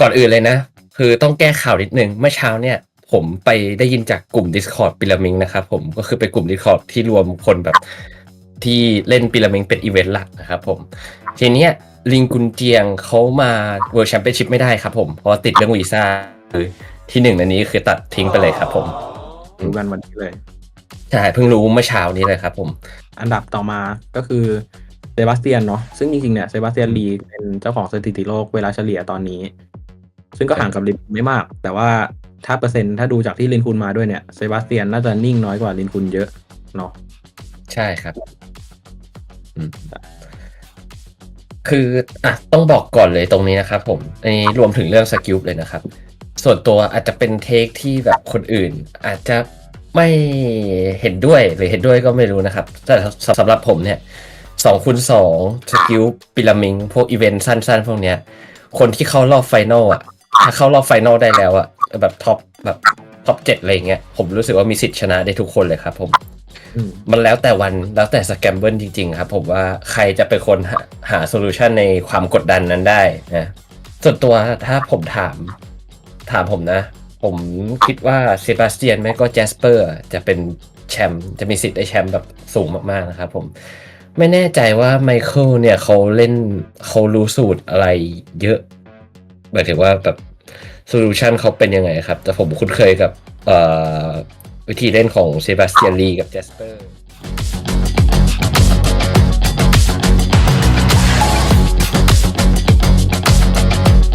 ก่อนอื่นเลยนะ คือต้องแก้ข่าวนิดนึงเมื่อเช้าเนี่ยผมไปได้ยินจากกลุ่ม Discord ปิรามิงนะครับผมก็คือเป็นกลุ่ม Discord ที่รวมคนแบบที่เล่นปิรามิงเป็นอีเวนต์หลักนะครับผม ทีเนี้ยลิงกุนเจียงเขามาเวิร์ d แชมเปี้ยนชิพไม่ได้ครับผมเพราะว่าติดเรื่องวีซ่าคือที่หนึ่งในนี้คือตัดทิ้งไปเลยครับผมรู้กันวันนี้เลยใช่เพิ่งรู้เมื่อเช้านี้เลยครับผม อันดับต่อมาก็คือเซบาสเตียนเนาะซึ่งจริงๆเนี่ยเซบาสเตียนลีเป็นเจ้าของสถิติโลกเวลาเฉลี่ยตอนนี้ ซึ่งก็ห่างกับลินไม่มาก แต่ว่าถ้าเปอร์เซ็นต์ถ้าดูจากที่ลินคุณมาด้วยเนี่ยเซบาสเตียนน่าจะนิ่งน้อยกว่าลินคุณเยอะเนาะใช่ครับคืออะต้องบอกก่อนเลยตรงนี้นะครับผมอันนี้รวมถึงเรื่องสกิลเลยนะครับ ส่วนตัวอาจจะเป็นเทคที่แบบคนอื่น อาจจะไม่เห็นด้วยหรือเห็นด้วยก็ไม่รู้นะครับ แต่สำหรับผมเนี่ยสองคูณสองสกิลปิรามิงพวกอีเวนต์สั้นๆ พวกเนี้ย คนที่เข้ารอบไฟนอลอะ ถ้าเข้ารอบไฟนอลได้แล้วอะแบบท็อปแบบท็อปเจ็ดอะไรอย่างเงี้ยผมรู้สึกว่ามีสิทธิ์ชนะได้ทุกคนเลยครับผม อืม มันแล้วแต่วันแล้วแต่สแกมเบิลจริงๆครับผมว่าใครจะเป็นคนหาหาโซลูชันในความกดดันนั้นได้นะส่วนตัวถ้าผมถาม ถามผมนะ ผมคิดว่าเซบาสเตียนไม่ก็แจสเปอร์จะเป็นแชมป์จะมีสิทธิ์ได้แชมป์แบบสูงมากๆนะครับผม ไม่แน่ใจว่าไมเคิลเนี่ยเขาเล่นเขารู้สูตรอะไรเยอะ หมายถึงว่าแบบโซลูชันเขาเป็นยังไงครับ แต่ผมคุ้นเคยกับวิธีเล่นของเซบาสเตียนลีกับแจสเปอร์